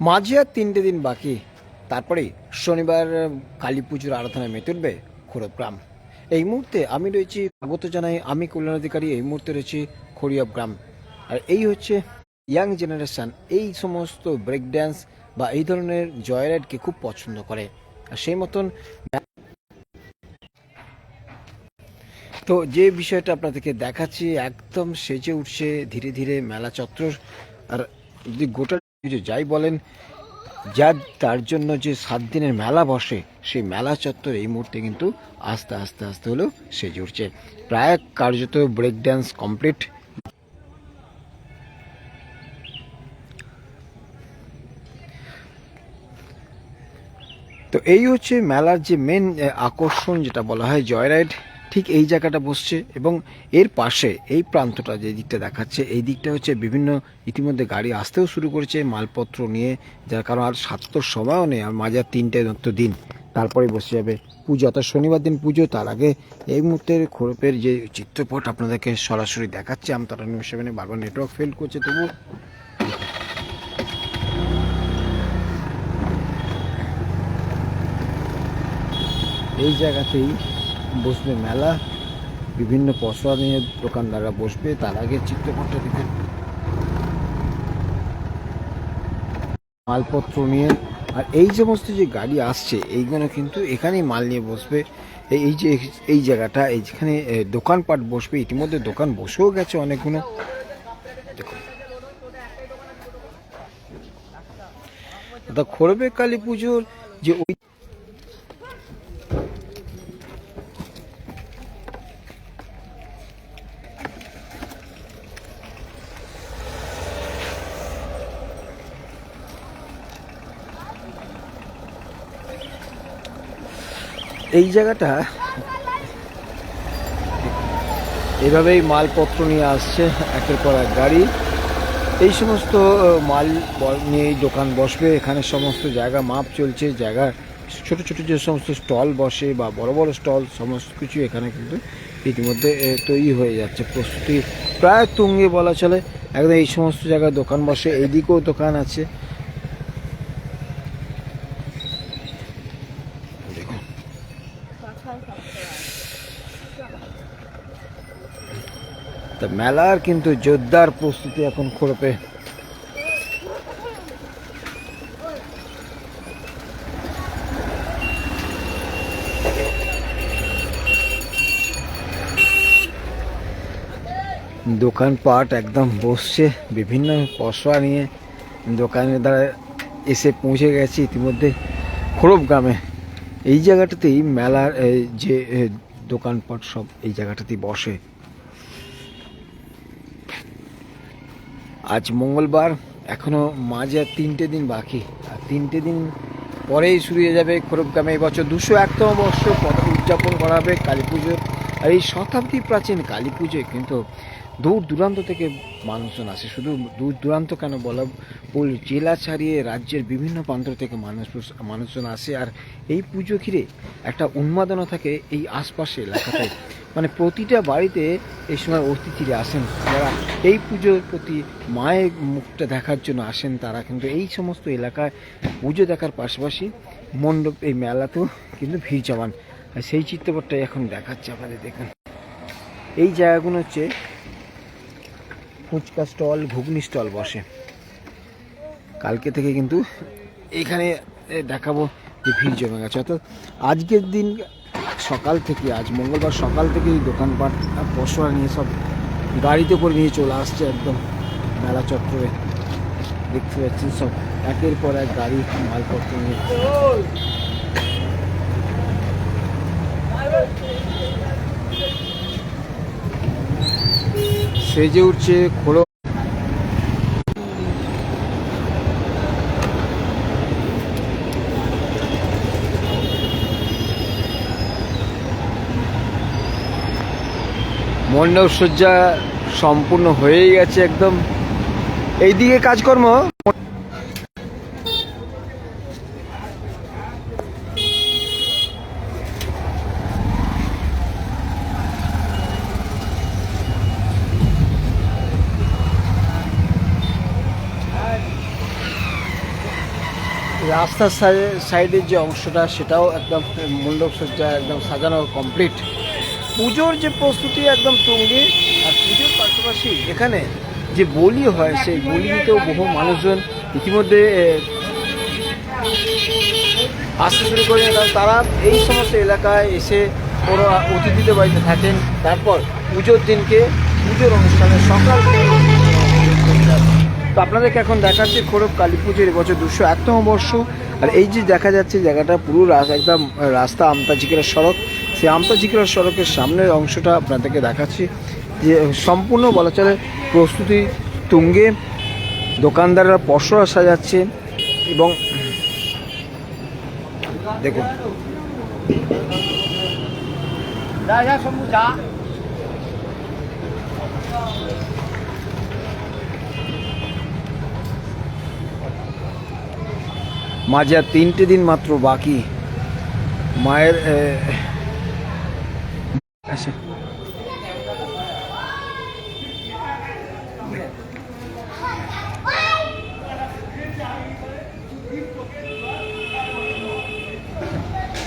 মাঝে আর তিনটে দিন বাকি। তারপরে শনিবার কালী পুজোর আরাধনায় মেতে উঠবে খোরবগ্রাম এই মুহূর্তে আমি রয়েছি, স্বাগত জানাই আমি কল্যাণাধিকারী, এই মুহূর্তে রয়েছি খড়িয়াব গ্রাম। আর এই হচ্ছে ইয়াং জেনারেশান, এই সমস্ত ব্রেক ড্যান্স বা এই ধরনের জয়রাইডকে খুব পছন্দ করে। আর সেই মতন তো যে বিষয়টা আপনাদেরকে দেখাচ্ছি, একদম সেজে উঠছে, ধীরে ধীরে মেলা চত্বর। আর যদি গোটা যাই বলেন, যা তার জন্য যে সাত দিনের মেলা বসে, সেই মেলা চত্বর এই মুহূর্তে কিন্তু আস্তে আস্তে আস্তে হলেও সেজে উঠছে। প্রায় কার্যত ব্রেক ড্যান্স কমপ্লিট তো এই হচ্ছে মেলার যে মেন আকর্ষণ যেটা বলা হয় জয়রাইড। ঠিক এই জায়গাটা বসছে এবং এর পাশে এই প্রান্তটা যে দিকটা দেখাচ্ছে, এই দিকটা হচ্ছে বিভিন্ন ইতিমধ্যে গাড়ি আসতেও শুরু করেছে, মালপত্র নিয়ে, যার কারণ আর সাতটার সময়ও নেই, আর মাঝে আর তিনটে মাত্র দিন। তারপরে বসে যাবে পুজো, অর্থাৎ শনিবার দিন পুজো, তার আগে এই মুহূর্তের খোরপের যে চিত্রপট আপনাদেরকে সরাসরি দেখাচ্ছে, আমতারা নিউজ সেভেনে বারবার নেটওয়ার্ক ফেল করছে, তবু এই জায়গাতেই বসবে মেলা, বিভিন্ন পশরা নিয়ে দোকানদাররা বসবে, তার আগে চিত্রপটটা দেখে মালপত্র নিয়ে, আর এই সমস্ত যে গাড়ি আসছে, এইগুলো কিন্তু এখানেই মাল নিয়ে বসবে। এই যে, এই জায়গাটা এইখানে দোকানপাট বসবে, ইতিমধ্যে দোকান বসেও গেছে অনেকগুলো। দেখুন। অর্থাৎ খোরবে কালী পুজোর যে ওই এই জায়গাটা এভাবেই মালপত্র নিয়ে আসছে, একের পর এক গাড়ি। এই সমস্ত মাল নিয়ে দোকান বসবে, এখানে সমস্ত জায়গা মাপ চলছে, জায়গা, ছোট ছোট যে সমস্ত স্টল বসে বা বড় বড় স্টল, সমস্ত কিছু এখানে কিন্তু ইতিমধ্যে তৈরি হয়ে যাচ্ছে, প্রস্তুতি প্রায় তুঙ্গে বলা চলে। একদম এই সমস্ত জায়গায় দোকান বসে, এইদিকেও দোকান আছে দেখুন তা মেলার কিন্তু জোরদার প্রস্তুতি এখন খোরপে। দোকানপাট একদম বসছে, বিভিন্ন পশরা নিয়ে দোকানের দ্বারা এসে পৌঁছে গেছে ইতিমধ্যে খোরব গ্রামে। এই জায়গাটাতেই মেলার যে দোকানপাট সব এই জায়গাটাতেই বসে। আজ মঙ্গলবার, এখনও মাঝে তিনটে দিন বাকি। আর তিনটে দিন পরেই শুরু হয়ে যাবে খোরবগ্রামে এই বছর দুশো একতম বর্ষ উদযাপন করা হবে কালী পুজোর আর এই শতাব্দী প্রাচীন কালী পুজোয় কিন্তু দূর দূরান্ত থেকে মানুষজন আসে। শুধু দূর দূরান্ত কেন বলা ভুল, জেলা ছাড়িয়ে রাজ্যের বিভিন্ন প্রান্ত থেকে মানুষ মানুষজন আসে। আর এই পুজো ঘিরে একটা উন্মাদনা থাকে এই আশপাশে এলাকাতে। মানে প্রতিটা বাড়িতে এই সময় অতিথিরা আসেন। যারা এই পুজোর প্রতি মায়ের মুখটা দেখার জন্য আসেন তারা। কিন্তু এই সমস্ত এলাকায় পুজো দেখার পাশাপাশি মণ্ডপ, এই মেলাতেও কিন্তু ভিড় জমান। আর সেই চিত্রপটটাই এখন দেখাচ্ছে আপনাদের দেখুন। এই জায়গাগুলো হচ্ছে ফুচকা স্টল, ঘুগনি স্টল বসে। কালকে থেকে কিন্তু এখানে দেখাবো যে ভিড় জমে গেছে। অর্থাৎ আজকের দিন সকাল থেকে, আজ মঙ্গলবার সকাল থেকেই দোকানপাট আর নিয়ে সব গাড়িতে করে নিয়ে চলে আসছে একদম মেলা চত্বরে। দেখতে পাচ্ছেন সব একের পর এক গাড়ি, মালপত্র নিয়ে। সেজে উঠছে খোলো। মণ্ডপ সজ্জা সম্পূর্ণ হয়েই গেছে একদম। এইদিকে কাজকর্ম? রাস্তার সাইডে- সাইডের যে অংশটা, সেটাও একদম মণ্ডপ সজ্জা একদম সাজানো কমপ্লিট পুজোর যে প্রস্তুতি একদম তুঙ্গে, আর পুজোর পাশাপাশি এখানে যে বলি হয়, সেই বলি দিতেও বহু মানুষজন ইতিমধ্যে আসতে শুরু করে তারা এই সমস্ত এলাকায় এসে ওরা অতিথিদের বাড়িতে থাকেন। তারপর পুজোর দিনকে পুজোর অনুষ্ঠানে সকাল তো আপনাদেরকে এখন দেখাচ্ছি খোরব কালী পুজোর এবছর দুশো একতম বর্ষ। আর এই যে দেখা যাচ্ছে জায়গাটা পুরো একদম রাস্তা আমতাজিকেরা সড়ক, সেই আমতাজিকেরা সড়কের সামনের অংশটা আপনাদেরকে দেখাচ্ছি। যে সম্পূর্ণ বলা চলে প্রস্তুতি তুঙ্গে, দোকানদাররা পসরা সাজাচ্ছে এবং দেখুন। মাঝে তিনটে দিন মাত্র বাকি। মায়ের আচ্ছা।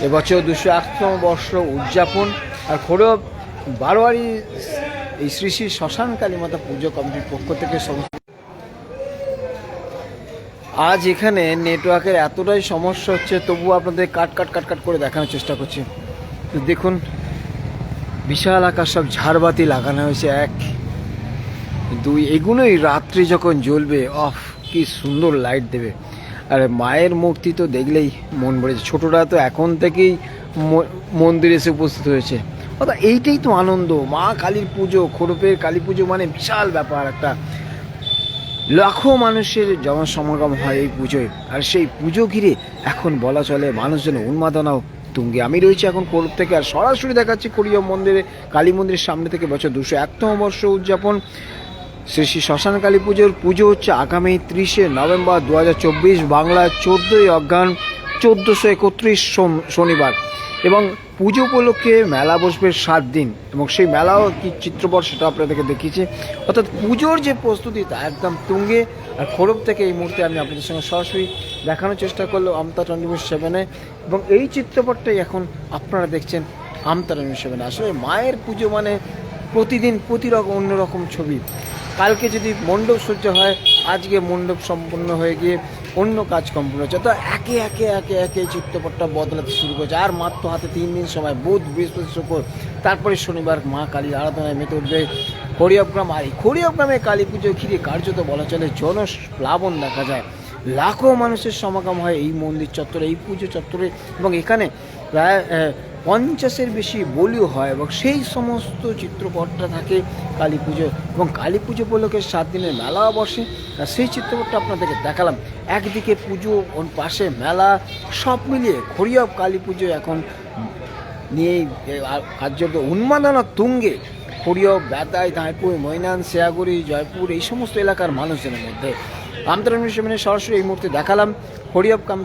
এবছর দুশো আটতম বর্ষ উদযাপন আর খোরব বারোয়ারি এই শ্রী শ্রী শ্মশান কালী মাতা পুজো কমিটির পক্ষ থেকে সমস্ত আজ এখানে নেটওয়ার্কের এতটাই সমস্যা হচ্ছে তবু আপনাদের কাট কাট কাট কাট করে দেখানোর চেষ্টা করছি। তো দেখুন, বিশাল আকার সব ঝাড়বাতি লাগানো হয়েছে, এক, দুই, এগুলোই রাত্রি যখন জ্বলবে, অফ, কি সুন্দর লাইট দেবে। আর মায়ের মূর্তি তো দেখলেই মন ভরেছে ছোটরা তো এখন থেকেই মন্দিরে এসে উপস্থিত হয়েছে। অর্থাৎ এইটাই তো আনন্দ। মা কালীর পুজো, খোরপের কালী পুজো মানে বিশাল ব্যাপার একটা। লাখো মানুষের জনসমাগম হয় এই পুজোয়। আর সেই পুজো ঘিরে এখন বলা চলে মানুষজন উন্মাদনাও তুঙ্গে। আমি রয়েছি এখন কোরব থেকে আর সরাসরি দেখাচ্ছি কোরিয়া মন্দিরে, কালী মন্দিরের সামনে থেকে বছর দুশো একতম বর্ষ উদযাপন। শ্রী শ্রী শ্মশান কালী পুজোর পুজো হচ্ছে আগামী ত্রিশে নভেম্বর দু বাংলার চোদ্দোই অজ্ঞান, চোদ্দোশো একত্রিশ শনিবার। এবং পুজো উপলক্ষে মেলা বসবে সাত দিন এবং সেই মেলাও কি চিত্রপট সেটা আপনাদেরকে দেখিয়েছি। অর্থাৎ পুজোর যে প্রস্তুতি তা একদম তুঙ্গে আর খোরব থেকে এই মুহূর্তে আমি আপনাদের সঙ্গে সরাসরি দেখানোর চেষ্টা করল আমতা টন্ডিমুর সেভেনে এবং এই চিত্রপটটাই এখন আপনারা দেখছেন আমতা টন্ডিমুর সেভেনে আসলে মায়ের পুজো মানে প্রতিদিন প্রতি রকম অন্যরকম ছবি। কালকে যদি মণ্ডপ সজ্জা হয় আজকে মণ্ডপ সম্পূর্ণ হয়ে গিয়ে অন্য কাজ সম্পূর্ণ হচ্ছে। তো একে একে একে একে চিত্রপটটা বদলাতে শুরু করেছে। আর মাত্র হাতে তিন দিন সময়, বুধ, বৃহস্পতি, শুক্র, তারপরে শনিবার মা কালীর আরাধনায় মেতে উঠবে খড়িয়াগ্রাম আর এই খড়িয়াগ্রামে কালী পুজো ঘিরে কার্যত বলা চলে জনপ্লাবন দেখা যায়। লাখো মানুষের সমাগম হয় এই মন্দির চত্বরে, এই পুজো চত্বরে। এবং এখানে প্রায় পঞ্চাশের বেশি বলিও হয় এবং সেই সমস্ত চিত্রপটটা থাকে কালী পুজো এবং কালী পুজো উপলক্ষে সাত দিনের মেলাও বসে। সেই চিত্রপটটা আপনাদেরকে দেখালাম। একদিকে পুজো পাশে মেলা, সব মিলিয়ে খড়িয়া কালী পুজো এখন নিয়ে কার্যত উন্মাদনা তুঙ্গে। খড়িয়া বেতাই, ধাঁইপুর, মৈনান শেয়াগুড়ি জয়পুর এই সমস্ত এলাকার মানুষজনের মধ্যে। আমতরণ সরাসরি এই মুহূর্তে দেখালাম। হরিয়ব কাম